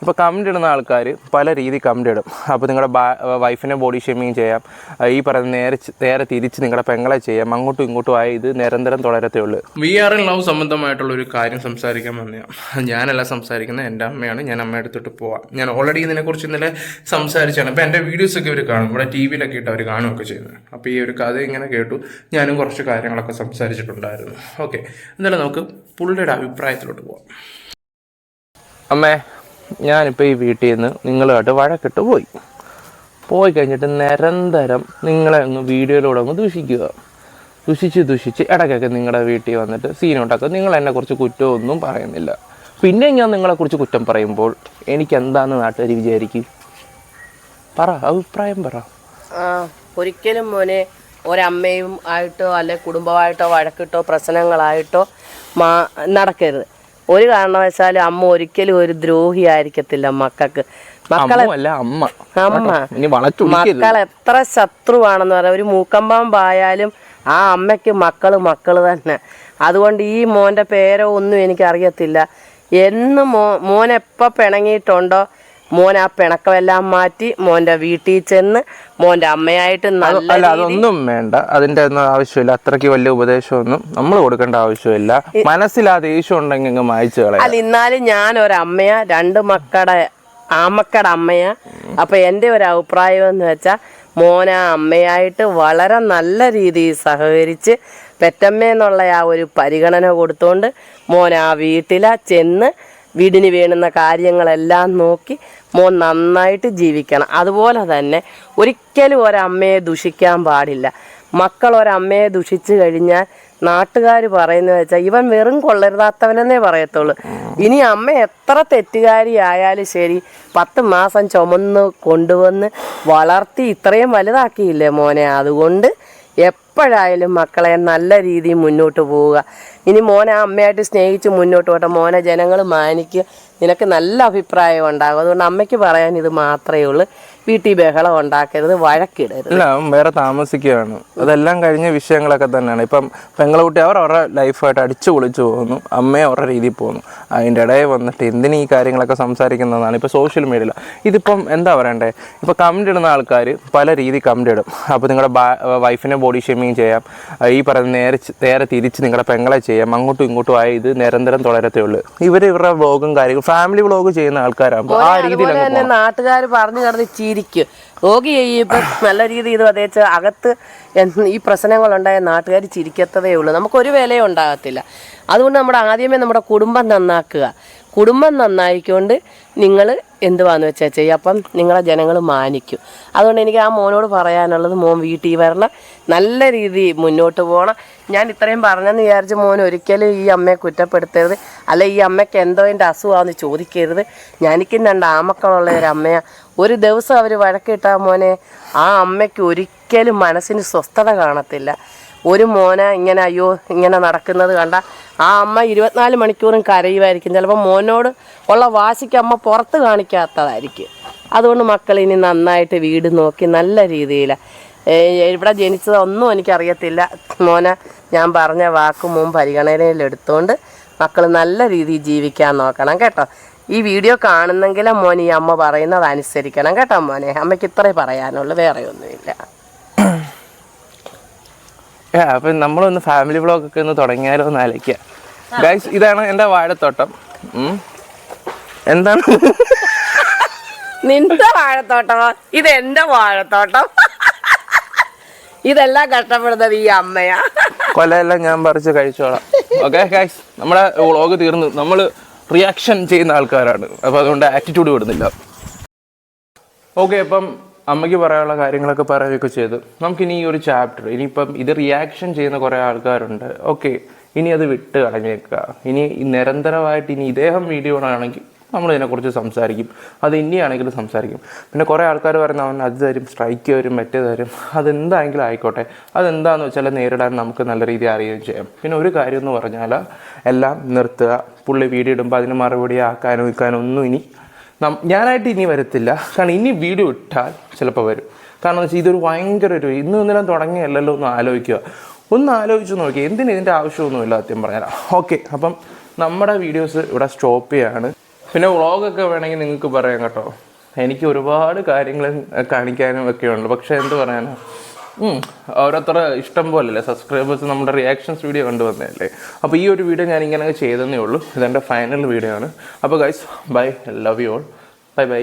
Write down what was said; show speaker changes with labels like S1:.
S1: ഇപ്പോൾ കമന്റ് ഇടുന്ന ആൾക്കാർ പല രീതി കമന്റ് ഇടും. അപ്പോൾ നിങ്ങളുടെ വൈഫിനെ ബോഡി ഷേമിങ് ചെയ്യാം. ഈ പറയുന്ന നേരെ നേരെ തിരിച്ച് നിങ്ങളുടെ പെങ്ങളെ ചെയ്യാം. അങ്ങോട്ടും ഇങ്ങോട്ടും ആയി ഇത് നിരന്തരം തുടരത്തേ ഉള്ളൂ. വി ആർ എൻ ലവ് സംബന്ധമായിട്ടുള്ള ഒരു കാര്യം സംസാരിക്കാൻ വന്നതാണ് ഞാനല്ല സംസാരിക്കുന്നത് എന്റെ അമ്മയാണ്. ഞാൻ അമ്മ എടുത്തിട്ട് പോവാം. ഞാൻ ഓൾറെഡി ഇതിനെക്കുറിച്ച് ഇന്നലെ സംസാരിച്ചാണ്. അപ്പോൾ എന്റെ വീഡിയോസൊക്കെ ഇവർ കാണും. ഇവിടെ ടി വിയിലൊക്കെ ഇട്ട് അവർ കാണുകയൊക്കെ ചെയ്യുന്നത്. അപ്പോൾ ഈ ഒരു കഥ ഇങ്ങനെ കേട്ടു. ഞാനും കുറച്ച് കാര്യങ്ങളൊക്കെ സംസാരിച്ചിട്ടുണ്ടായിരുന്നു. ഓക്കെ എന്നാലും നമുക്ക് പുള്ളിയുടെ അഭിപ്രായത്തിലോട്ട് പോവാം. അമ്മേ ഞാനിപ്പോൾ ഈ വീട്ടിൽ നിന്ന് നിങ്ങളുമായിട്ട് വഴക്കിട്ട് പോയി. പോയി കഴിഞ്ഞിട്ട് നിരന്തരം നിങ്ങളെ ഒന്ന് വീഡിയോയിലൂടെ ഒന്ന് ദൂഷിക്കുക. ദുഷിച്ച് ദുഷിച്ച് ഇടയ്ക്കൊക്കെ നിങ്ങളുടെ വീട്ടിൽ വന്നിട്ട് സീനുണ്ടാക്കുക നിങ്ങൾ എന്നെക്കുറിച്ച് കുറ്റമൊന്നും പറയുന്നില്ല. പിന്നെ ഞാൻ നിങ്ങളെക്കുറിച്ച് കുറ്റം പറയുമ്പോൾ എനിക്ക് എന്താണെന്ന് നാട്ടുകാർ വിചാരിക്കും? പറ അഭിപ്രായം പറ.
S2: ഒരിക്കലും മോനെ ഒരമ്മയും ആയിട്ടോ അല്ലെ കുടുംബമായിട്ടോ വഴക്കിട്ടോ പ്രശ്നങ്ങളായിട്ടോ മാ നടക്കരുത്. ഒരു കാരണവശാലും അമ്മ ഒരിക്കലും ഒരു ദ്രോഹി ആയിരിക്കത്തില്ല മക്കൾക്ക്. മക്കളെ
S1: അമ്മ
S2: മക്കൾ എത്ര ശത്രുവാണെന്ന് പറയാം. ഒരു മൂക്കമ്പാമ്പായാലും ആ അമ്മയ്ക്ക് മക്കൾ മക്കൾ തന്നെ. അതുകൊണ്ട് ഈ മോന്റെ പേരോ ഒന്നും എനിക്കറിയത്തില്ല. എന്ന് മോ മോൻ എപ്പോൾ പിണങ്ങിയിട്ടുണ്ടോ? മോൻ ആ പിണക്കമെല്ലാം മാറ്റി മോന്റെ വീട്ടിൽ ചെന്ന് മോന്റെ അമ്മയായിട്ട് നല്ല
S1: അല്ല അതൊന്നും വേണ്ട. അതിന്റെ ഒന്നും ആവശ്യമില്ല. അത്രയ്ക്ക് വലിയ ഉപദേശമൊന്നും നമ്മൾ കൊടുക്കേണ്ട ആവശ്യമില്ല. മനസ്സിൽ ആ ദേഷ്യം ഉണ്ടെങ്കിൽ അങ്ങ് മായച്ചു കളയാം.
S2: അല്ല ഇന്നാലും ഞാൻ ഒരമ്മയാ രണ്ട് മക്കളുടെ ആമക്കട അമ്മയാ. അപ്പൊ എന്റെ ഒരു അഭിപ്രായം എന്ന് വെച്ചാൽ മോന അമ്മയായിട്ട് വളരെ നല്ല രീതിയിൽ സഹകരിച്ച് പെറ്റമ്മയെന്നുള്ള ആ ഒരു പരിഗണന കൊടുത്തുകൊണ്ട് മോൻ ആ വീട്ടില ചെന്ന് വീടിന് വേണുന്ന കാര്യങ്ങളെല്ലാം നോക്കി മോൻ നന്നായിട്ട് ജീവിക്കണം. അതുപോലെ തന്നെ ഒരിക്കലും ഒരമ്മയെ ദുഷിക്കാൻ പാടില്ല. മക്കൾ ഒരമ്മയെ ദുഷിച്ചു കഴിഞ്ഞാൽ നാട്ടുകാർ പറയുന്നത് വെച്ചാൽ ഇവൻ വെറും കൊള്ളരുതാത്തവനെന്നേ പറയത്തുള്ളൂ. ഇനി അമ്മ എത്ര തെറ്റുകാരി ആയാലും ശരി പത്ത് മാസം ചുമന്ന് കൊണ്ടുവന്ന് വളർത്തി ഇത്രയും വലുതാക്കിയില്ലേ മോനെ? അതുകൊണ്ട് എപ്പോഴായാലും മക്കളെ നല്ല രീതിയിൽ മുന്നോട്ട് പോവുക. ഇനി മോനെ അമ്മയായിട്ട് സ്നേഹിച്ച് മുന്നോട്ട് പോട്ടെ. മോനെ ജനങ്ങൾ മാനിക്കുക. നിനക്ക് നല്ല അഭിപ്രായം ഉണ്ടാകും. അതുകൊണ്ട് അമ്മയ്ക്ക് പറയാൻ ഇത് മാത്രമേ ഉള്ളൂ. വീട്ടിൽ ബഹളം ഉണ്ടാക്കരുത് വഴക്കിടരുത്.
S1: ഇല്ല അവൻ വേറെ താമസിക്കുകയാണ്. അതെല്ലാം കഴിഞ്ഞ വിഷയങ്ങളൊക്കെ തന്നെയാണ്. ഇപ്പം പെങ്ങളുകുട്ടി അവർ അവരുടെ ലൈഫായിട്ട് അടിച്ചു പൊളിച്ചു പോകുന്നു. അമ്മയെ അവരുടെ രീതിയിൽ പോകുന്നു. അതിന്റെ ഇടയിൽ വന്നിട്ട് എന്തിനു ഈ കാര്യങ്ങളൊക്കെ സംസാരിക്കുന്നതാണ് ഇപ്പോൾ സോഷ്യൽ മീഡിയയിൽ ഇതിപ്പം എന്താ പറയണ്ടേ? ഇപ്പോൾ കമന്റ് ഇടുന്ന ആൾക്കാർ പല രീതി കമന്റ് ഇടും. അപ്പോൾ നിങ്ങളുടെ വൈഫിനെ ബോഡി ഷേമിങ് ചെയ്യാം. ഈ പറയുന്ന നേരെ നേരെ തിരിച്ച് നിങ്ങളുടെ പെങ്ങളെ ചെയ്യാം. അങ്ങോട്ടും ഇങ്ങോട്ടും ആയി ഇത് നിരന്തരം തുടരത്തേ ഉള്ളൂ. ഇവർ ഇവരുടെ വ്ളോഗും കാര്യങ്ങളും ഫാമിലി വ്ളോഗ് ചെയ്യുന്ന ആൾക്കാരാകുമ്പോൾ ആ രീതിയിൽ
S2: നാട്ടുകാർ പറഞ്ഞു കിടന്ന് ചിരിക്കും രോഗി ഇപ്പം നല്ല രീതിയിൽ ഇത് അതേച്ച് അകത്ത് ഈ പ്രശ്നങ്ങളുണ്ടായ നാട്ടുകാർ ചിരിക്കത്തതേ ഉള്ളൂ. നമുക്കൊരു വിലയും ഉണ്ടാകത്തില്ല. അതുകൊണ്ട് നമ്മുടെ ആദ്യമേ നമ്മുടെ കുടുംബം നന്നാക്കുക. കുടുംബം നന്നായിക്കൊണ്ട് നിങ്ങൾ എന്തുവാന്ന് വെച്ചാൽ ചെയ്യുക അപ്പം നിങ്ങളെ ജനങ്ങൾ മാനിക്കും. അതുകൊണ്ട് എനിക്ക് ആ മോനോട് പറയാനുള്ളത് മോൻ വീട്ടിൽ വരണം. നല്ല രീതിയിൽ മുന്നോട്ട് പോകണം ഞാൻ ഇത്രയും പറഞ്ഞെന്ന് വിചാരിച്ച് മോൻ ഒരിക്കലും ഈ അമ്മയെ കുറ്റപ്പെടുത്തരുത്. അല്ല ഈ അമ്മയ്ക്ക് എന്തോ എന്റെ അസുഖമാണെന്ന് ചോദിക്കരുത്. ഞാനിക്കും രണ്ട് ആമക്കളുള്ള ഒരു അമ്മയാ. ഒരു ദിവസം അവർ വഴക്കിട്ടാൽ മോനെ ആ അമ്മയ്ക്ക് ഒരിക്കലും മനസ്സിന് സ്വസ്ഥത കാണത്തില്ല. ഒരു മോന ഇങ്ങനെ അയ്യോ ഇങ്ങനെ നടക്കുന്നത് കണ്ട ആ അമ്മ ഇരുപത്തിനാല് മണിക്കൂറും കരയുമായിരിക്കും. ചിലപ്പോൾ മോനോട് ഉള്ള വാശിക്ക് അമ്മ പുറത്ത് കാണിക്കാത്തതായിരിക്കും. അതുകൊണ്ട് മക്കൾ ഇനി നന്നായിട്ട് വീട് നോക്കി നല്ല രീതിയിൽ ഇവിടെ ജനിച്ചതൊന്നും എനിക്കറിയത്തില്ല. മോനെ ഞാൻ പറഞ്ഞ വാക്ക് മോൻ പരിഗണനയിലെടുത്തുകൊണ്ട് മക്കൾ നല്ല രീതിയിൽ ജീവിക്കാൻ നോക്കണം കേട്ടോ. ഈ വീഡിയോ കാണുന്നെങ്കിലും മോൻ ഈ അമ്മ പറയുന്നത് അനുസരിക്കണം കേട്ടോ മോനെ. അമ്മയ്ക്ക് ഇത്രേ പറയാനുള്ളൂ വേറെ ഒന്നുമില്ല.
S1: അപ്പൊ നമ്മളൊന്ന് ഫാമിലി വ്ളോഗ് ഒക്കെ ഒന്ന് തുടങ്ങിയാലോ എന്ന് ആലോചിക്കുക ഗൈസ് ഇതാണ് എന്റെ വാഴത്തോട്ടം. എന്താണ്?
S2: നിന്റെ വാഴത്തോട്ടമോ ഇത് എന്റെ വാഴത്തോട്ടം. ഇതെല്ലാം കഷ്ടപ്പെടുന്നത് ഈ അമ്മയാ.
S1: കൊല എല്ലാം ഞാൻ പറിച്ച് കഴിച്ചോളാം. ഓക്കെ ഗൈസ് നമ്മുടെ വ്ളോഗ് തീർന്നു. നമ്മൾ റിയാക്ഷൻ ചെയ്യുന്ന ആൾക്കാരാണ്. അപ്പോൾ അതുകൊണ്ട് ആറ്റിറ്റ്യൂഡ് വിടുന്നില്ല. ഓക്കെ അപ്പം അമ്മയ്ക്ക് പറയാനുള്ള കാര്യങ്ങളൊക്കെ പറയുകയൊക്കെ ചെയ്ത്. നമുക്കിനി ഈ ഒരു ചാപ്റ്റർ ഇനിയിപ്പം ഇത് റിയാക്ഷൻ ചെയ്യുന്ന കുറേ ആൾക്കാരുണ്ട്. ഓക്കെ ഇനി അത് വിട്ട് കളഞ്ഞേക്കുക. ഇനി നിരന്തരമായിട്ട് ഇനി ഇദ്ദേഹം വീഡിയോ ആണെങ്കിൽ നമ്മൾ ഇതിനെക്കുറിച്ച് സംസാരിക്കും. അത് ഇനിയാണെങ്കിലും സംസാരിക്കും. പിന്നെ കുറേ ആൾക്കാർ പറയുന്ന അവൻ അത് തരും സ്ട്രൈക്ക് തരും മറ്റേ തരും. അതെന്താണെങ്കിലും ആയിക്കോട്ടെ. അതെന്താണെന്ന് വെച്ചാൽ നേരിടാൻ നമുക്ക് നല്ല രീതിയിൽ അറിയുകയും ചെയ്യാം. പിന്നെ ഒരു കാര്യം എന്ന് പറഞ്ഞാൽ എല്ലാം നിർത്തുക. പുള്ളി വീഡിയോ ഇടുമ്പോൾ അതിന് മറുപടി ആക്കാനോ ഇക്കാനോ ഒന്നും ഇനി ഞാനായിട്ട് ഇനി വരത്തില്ല. കാരണം ഇനി വീഡിയോ ഇട്ടാൽ ചിലപ്പോൾ വരും. കാരണം വെച്ചാൽ ഇതൊരു ഭയങ്കര ഒരു ഇന്ന് ഇന്നലെ തുടങ്ങിയല്ലോ ഒന്ന് ആലോചിക്കുക. ഒന്ന് ആലോചിച്ച് നോക്കി എന്തിന് ഇതിന്റെ ആവശ്യമൊന്നുമില്ല സത്യം പറഞ്ഞാൽ ഓക്കെ അപ്പം നമ്മുടെ വീഡിയോസ് ഇവിടെ സ്റ്റോപ്പ് ചെയ്യാണ്. പിന്നെ വ്ളോഗൊക്കെ വേണമെങ്കിൽ നിങ്ങൾക്ക് പറയാം കേട്ടോ. എനിക്ക് ഒരുപാട് കാര്യങ്ങൾ കാണിക്കാനും ഒക്കെ ഉണ്ട് പക്ഷേ എന്ത് പറയാനാ? ഓരോരുത്തർ ഇഷ്ടം പോലല്ലേ സബ്സ്ക്രൈബേഴ്സ് നമ്മുടെ റിയാക്ഷൻസ് വീഡിയോ കണ്ടുവന്നതല്ലേ? അപ്പോൾ ഈ ഒരു വീഡിയോ ഞാൻ ഇങ്ങനെ ചെയ്തതേ ഉള്ളൂ. ഇതെന്റെ ഫൈനൽ വീഡിയോ ആണ്. അപ്പോൾ guys bye love you all bye bye